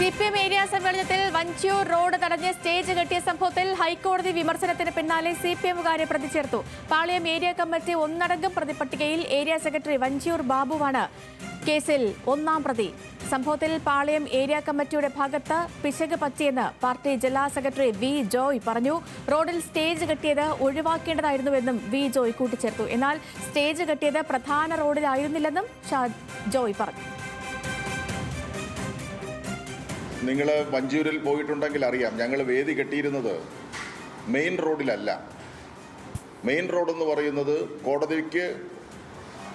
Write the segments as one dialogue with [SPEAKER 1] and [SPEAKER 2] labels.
[SPEAKER 1] C P M area സമ്മേളനത്തിൽ Vanchiyoor road തടഞ്ഞ് stage കെട്ടിയ സംഭവത്തിൽ ഹൈക്കോടതി വിമർശനത്തിന് പിന്നാലെ സി പി എമ്മുകാരെ പ്രതിചേർത്തു പാളയം ഏരിയ കമ്മിറ്റി ഒന്നടങ്കം പ്രതിപട്ടികയിൽ ഏരിയ സെക്രട്ടറി വഞ്ചിയൂർ ബാബുവാണ് കേസിൽ ഒന്നാം പ്രതി. സംഭവത്തിൽ പാളയം ഏരിയ കമ്മിറ്റിയുടെ ഭാഗത്ത് പിശക് പറ്റിയെന്ന് പാർട്ടി ജില്ലാ സെക്രട്ടറി വി ജോയ് പറഞ്ഞു. റോഡിൽ സ്റ്റേജ് കെട്ടിയത് ഒഴിവാക്കേണ്ടതായിരുന്നുവെന്നും വി ജോയ് കൂട്ടിച്ചേർത്തു. എന്നാൽ സ്റ്റേജ് കെട്ടിയത് പ്രധാന റോഡിലായിരുന്നില്ലെന്നും ഷാ ജോയ് പറഞ്ഞു.
[SPEAKER 2] നിങ്ങൾ വഞ്ചൂരിൽ പോയിട്ടുണ്ടെങ്കിൽ അറിയാം ഞങ്ങൾ വേദി കെട്ടിയിരുന്നത് മെയിൻ റോഡിലല്ല. മെയിൻ റോഡ് എന്ന് പറയുന്നത് കോടതിക്ക്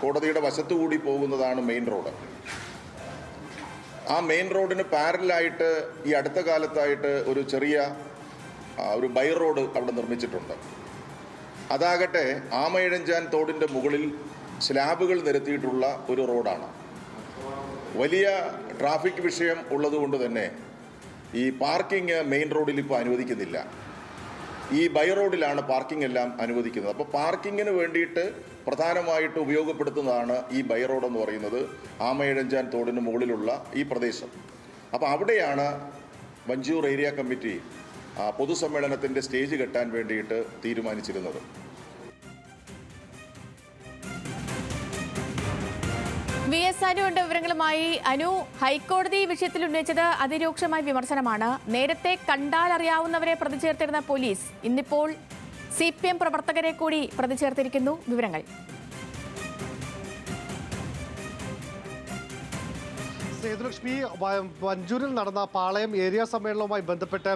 [SPEAKER 2] കോടതിയുടെ വശത്തുകൂടി പോകുന്നതാണ് മെയിൻ റോഡ്. ആ മെയിൻ റോഡിന് പാരലായിട്ട് ഈ അടുത്ത കാലത്തായിട്ട് ഒരു ചെറിയ ഒരു ബൈ റോഡ് അവിടെ നിർമ്മിച്ചിട്ടുണ്ട്. അതാകട്ടെ ആമയിഴഞ്ചാൻ തോടിന്റെ മുകളിൽ സ്ലാബുകൾ നിരത്തിയിട്ടുള്ള ഒരു റോഡാണ്. വലിയ ട്രാഫിക് വിഷയം ഉള്ളതുകൊണ്ട് തന്നെ ഈ പാർക്കിംഗ് മെയിൻ റോഡിൽ ഇപ്പോൾ അനുവദിക്കുന്നില്ല. ഈ ബൈ റോഡിലാണ് പാർക്കിംഗ് എല്ലാം അനുവദിക്കുന്നത്. അപ്പോൾ പാർക്കിങ്ങിന് വേണ്ടിയിട്ട് പ്രധാനമായിട്ട് ഉപയോഗപ്പെടുത്തുന്നതാണ് ഈ ബൈ റോഡ് എന്ന് പറയുന്നത്. ആമയഴഞ്ചാൻ തോടിന് മുകളിലുള്ള ഈ പ്രദേശം. അപ്പോൾ അവിടെയാണ് വഞ്ചൂർ ഏരിയ കമ്മിറ്റി പൊതുസമ്മേളനത്തിന്റെ സ്റ്റേജ് കെട്ടാൻ വേണ്ടിയിട്ട് തീരുമാനിച്ചിരുന്നത്.
[SPEAKER 1] വി എസ് അനുവിന്റെ വിവരങ്ങളുമായി അനു ഹൈക്കോടതി വിഷയത്തിൽ ഉന്നയിച്ചത് അതിരൂക്ഷമായ വിമർശനമാണ്. നേരത്തെ കണ്ടാൽ അറിയാവുന്നവരെ പ്രതി ചേർത്തിരുന്ന പോലീസ് ഇന്നിപ്പോൾ സി പി എം പ്രവർത്തകരെ കൂടി പ്രതിചേർത്തിരിക്കുന്നു. വിവരങ്ങൾ.
[SPEAKER 3] സേതുലക്ഷ്മി വഞ്ചൂരിൽ നടന്ന പാളയം ഏരിയ സമ്മേളനവുമായി ബന്ധപ്പെട്ട്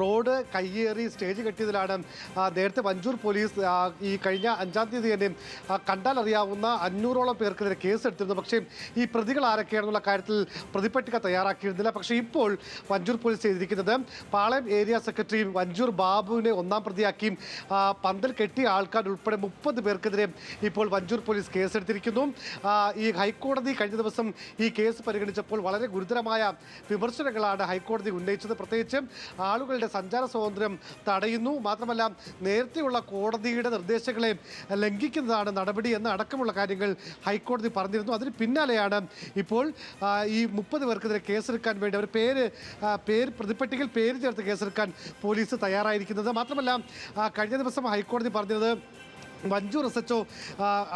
[SPEAKER 3] റോഡ് കയ്യേറി സ്റ്റേജ് കെട്ടിയതിലാണ് നേരത്തെ വഞ്ചൂർ പോലീസ് ഈ കഴിഞ്ഞ അഞ്ചാം തീയതി തന്നെ കണ്ടാൽ അറിയാവുന്ന അഞ്ഞൂറോളം പേർക്കെതിരെ കേസ് എടുത്തിരുന്നു പക്ഷേ ഈ പ്രതികൾ ആരൊക്കെയാണെന്നുള്ള കാര്യത്തിൽ പ്രതിപട്ടിക തയ്യാറാക്കിയിരുന്നില്ല. പക്ഷേ ഇപ്പോൾ വഞ്ചൂർ പോലീസ് ചെയ്തിരിക്കുന്നത് പാളയം ഏരിയ സെക്രട്ടറി വഞ്ചൂർ ബാബുവിനെ ഒന്നാം പ്രതിയാക്കി പന്തൽ കെട്ടിയ ആൾക്കാർ ഉൾപ്പെടെ മുപ്പത് പേർക്കെതിരെ ഇപ്പോൾ വഞ്ചൂർ പോലീസ് കേസെടുത്തിരിക്കുന്നു. ഈ ഹൈക്കോടതി കഴിഞ്ഞ ദിവസം ഈ കേസ് പരിഗണിച്ചപ്പോൾ വളരെ ഗുരുതരമായ വിമർശനങ്ങളാണ് ഹൈക്കോടതി ഉന്നയിച്ചത്. പ്രത്യേകിച്ച് ആളുകളുടെ സഞ്ചാര സ്വാതന്ത്ര്യം തടയുന്നു. മാത്രമല്ല നേരത്തെയുള്ള കോടതിയുടെ നിർദ്ദേശങ്ങളെ ലംഘിക്കുന്നതാണ് നടപടി എന്ന് അടക്കമുള്ള കാര്യങ്ങൾ ഹൈക്കോടതി പറഞ്ഞിരുന്നു. അതിന് പിന്നാലെയാണ് ഇപ്പോൾ ഈ മുപ്പത് പേർക്കെതിരെ കേസെടുക്കാൻ വേണ്ടി അവർ പേര് പേര് പ്രതിപ്പട്ടികയിൽ പേര് ചേർത്ത് കേസെടുക്കാൻ പോലീസ് തയ്യാറായിരിക്കുന്നത്. മാത്രമല്ല കഴിഞ്ഞ ദിവസം ഹൈക്കോടതി പറഞ്ഞത് മഞ്ജു റിസച്ചോ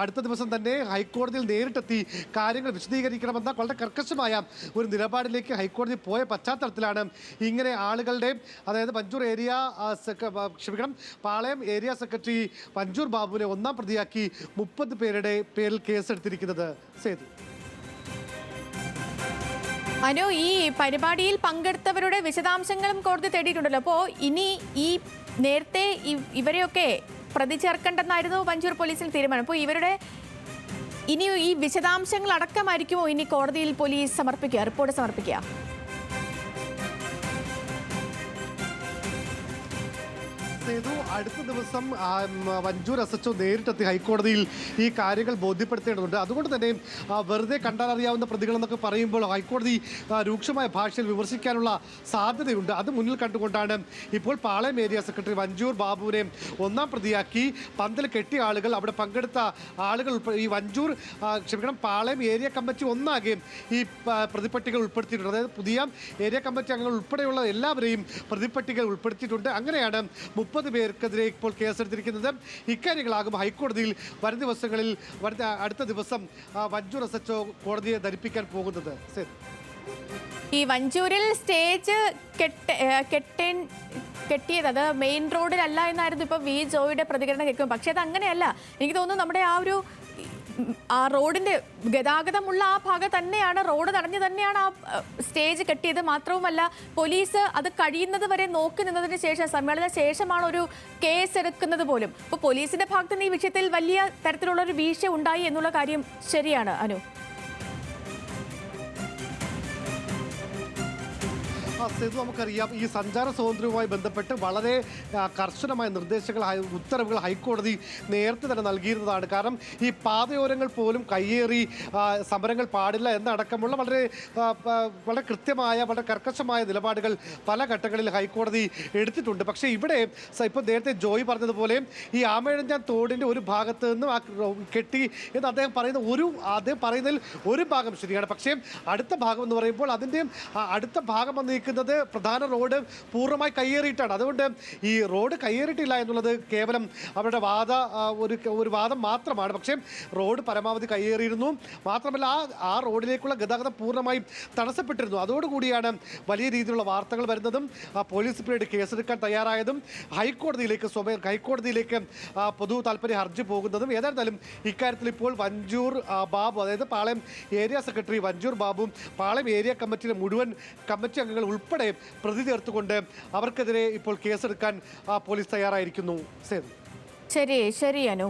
[SPEAKER 3] അടുത്ത ദിവസം തന്നെ ഹൈക്കോടതിയിൽ നേരിട്ടെത്തി കാര്യങ്ങൾ വിശദീകരിക്കണമെന്ന വളരെ കർക്കശമായ ഒരു നിലപാടിലേക്ക് ഹൈക്കോടതി പോയ പശ്ചാത്തലത്തിലാണ് ഇങ്ങനെ ആളുകളുടെ അതായത് മഞ്ചൂർ ഏരിയ ക്ഷമിക്കണം പാളയം ഏരിയ സെക്രട്ടറി മഞ്ചൂർ ബാബുവിനെ ഒന്നാം പ്രതിയാക്കി മുപ്പത് പേരുടെ പേരിൽ കേസെടുത്തിരിക്കുന്നത് സേതു.
[SPEAKER 1] അനു ഈ പരിപാടിയിൽ പങ്കെടുത്തവരുടെ വിശദാംശങ്ങളും കോടതി തേടിയിട്ടുണ്ടല്ലോ. അപ്പോൾ ഇനി ഈ നേരത്തെ ഇവരെയൊക്കെ പ്രതി ചേർക്കേണ്ടെന്നായിരുന്നു വഞ്ചൂർ പോലീസിൽ തീരുമാനം. അപ്പോൾ ഇവരുടെ ഇനി ഈ വിശദാംശങ്ങൾ അടക്കമായിരിക്കുമോ ഇനി കോടതിയിൽ പോലീസ് സമർപ്പിക്കുക റിപ്പോർട്ട് സമർപ്പിക്കുക?
[SPEAKER 3] സേതു അടുത്ത ദിവസം വഞ്ചൂർ എസ് നേരിട്ടെത്തി ഹൈക്കോടതിയിൽ ഈ കാര്യങ്ങൾ ബോധ്യപ്പെടുത്തേണ്ടതുണ്ട്. അതുകൊണ്ട് തന്നെ വെറുതെ കണ്ടാൽ അറിയാവുന്ന പ്രതികളെന്നൊക്കെ പറയുമ്പോൾ ഹൈക്കോടതി രൂക്ഷമായ ഭാഷയിൽ വിമർശിക്കാനുള്ള സാധ്യതയുണ്ട്. അത് മുന്നിൽ കണ്ടുകൊണ്ടാണ് ഇപ്പോൾ പാളയം ഏരിയ സെക്രട്ടറി വഞ്ചൂർ ബാബുവിനെ ഒന്നാം പ്രതിയാക്കി. പന്തൽ കെട്ടിയ ആളുകൾ അവിടെ പങ്കെടുത്ത ആളുകൾ ഈ വഞ്ചൂർ ക്ഷമിക്കണം പാളയം ഏരിയ കമ്മിറ്റി ഒന്നാകെ ഈ പ്രതിപ്പട്ടിക ഉൾപ്പെടുത്തിയിട്ടുണ്ട്. അതായത് പുതിയ ഏരിയ കമ്മിറ്റി അംഗങ്ങൾ ഉൾപ്പെടെയുള്ള എല്ലാവരെയും പ്രതിപ്പട്ടികൾ ഉൾപ്പെടുത്തിയിട്ടുണ്ട്. അങ്ങനെയാണ് മുപ്പത് പേർക്കെതിരെ ഇപ്പോൾ കേസെടുത്തിരിക്കുന്നത്. ഇക്കാര്യങ്ങളാകും ഹൈക്കോടതിയിൽ വരും ദിവസങ്ങളിൽ വരുന്ന അടുത്ത ദിവസം വഞ്ചൂർ എസ് എച്ച് കോടതിയെ ധരിപ്പിക്കാൻ പോകുന്നത്.
[SPEAKER 1] ഈ വഞ്ചൂരിൽ സ്റ്റേജ് കെട്ട് ഏഹ് കെട്ടേൻ കെട്ടിയത് അത് മെയിൻ റോഡിലല്ല എന്നായിരുന്നു ഇപ്പോൾ വി ജോയുടെ പ്രതികരണം കേൾക്കും പക്ഷേ അത് അങ്ങനെയല്ല എനിക്ക് തോന്നുന്നു നമ്മുടെ ആ ഒരു ആ റോഡിന്റെ ഗതാഗതമുള്ള ആ ഭാഗം തന്നെയാണ് റോഡ് തടഞ്ഞു തന്നെയാണ് ആ സ്റ്റേജ് കെട്ടിയത്. മാത്രവുമല്ല പോലീസ് അത് കഴിയുന്നത് വരെ നോക്കി നിന്നതിന് ശേഷം സമ്മേളന ശേഷമാണ് ഒരു കേസ് എടുക്കുന്നത് പോലും. അപ്പോൾ പോലീസിന്റെ ഭാഗത്തുനിന്ന് ഈ വിഷയത്തിൽ വലിയ തരത്തിലുള്ള ഒരു വീഴ്ച ഉണ്ടായി എന്നുള്ള കാര്യം ശരിയാണ് അനു.
[SPEAKER 3] സേതു നമുക്കറിയാം. ഈ സഞ്ചാര സ്വാതന്ത്ര്യവുമായി ബന്ധപ്പെട്ട് വളരെ കർശനമായ നിർദ്ദേശങ്ങൾ ഉത്തരവുകൾ ഹൈക്കോടതി നേരത്തെ തന്നെ നൽകിയിരുന്നതാണ്. കാരണം ഈ പാതയോരങ്ങൾ പോലും കയ്യേറി സമരങ്ങൾ പാടില്ല എന്നടക്കമുള്ള വളരെ വളരെ കൃത്യമായ വളരെ കർക്കശമായ നിലപാടുകൾ പല ഘട്ടങ്ങളിൽ ഹൈക്കോടതി എടുത്തിട്ടുണ്ട്. പക്ഷേ ഇവിടെ ഇപ്പോൾ നേരത്തെ ജോയി പറഞ്ഞതുപോലെ ഈ ആമേഴഞ്ചാൻ തോടിന്റെ ഒരു ഭാഗത്ത് നിന്നും ആ കെട്ടി എന്ന് അദ്ദേഹം പറയുന്ന ഒരു അദ്ദേഹം പറയുന്നതിൽ ഒരു ഭാഗം ശരിയാണ്. പക്ഷേ അടുത്ത ഭാഗം എന്ന് പറയുമ്പോൾ അതിന്റെ അടുത്ത ഭാഗം വന്ന് നിൽക്കുന്നത് പ്രധാന റോഡ് പൂർണമായി കയ്യേറിയിട്ടാണ്. അതുകൊണ്ട് ഈ റോഡ് കയ്യേറിയിട്ടില്ല എന്നുള്ളത് കേവലം അവരുടെ വാദ ഒരു ഒരു വാദം മാത്രമാണ്. പക്ഷേ റോഡ് പരമാവധി കയ്യേറിയിരുന്നു. മാത്രമല്ല ആ ആ റോഡിലേക്കുള്ള ഗതാഗതം പൂർണമായും തടസ്സപ്പെട്ടിരുന്നു. അതോടുകൂടിയാണ് വലിയ രീതിയിലുള്ള വാർത്തകൾ വരുന്നതും പോലീസ് പിന്നീട് കേസെടുക്കാൻ തയ്യാറായതും ഹൈക്കോടതിയിലേക്ക് സ്വമേ ഹൈക്കോടതിയിലേക്ക് പൊതു താല്പര്യ ഹർജി പോകുന്നതും. ഏതായിരുന്നാലും ഇക്കാര്യത്തിൽ ഇപ്പോൾ വഞ്ചൂർ ബാബു അതായത് Palayam area secretary Vanchoor Babu Palayam area കമ്മിറ്റിയിലെ മുഴുവൻ കമ്മിറ്റി അംഗങ്ങൾ ഉൾപ്പെടെ പ്രതി ചേർത്തുകൊണ്ട് അവർക്കെതിരെ ഇപ്പോൾ കേസെടുക്കാൻ പോലീസ് തയ്യാറായിരിക്കുന്നു. സേതു.
[SPEAKER 1] ശരി ശരി അനു.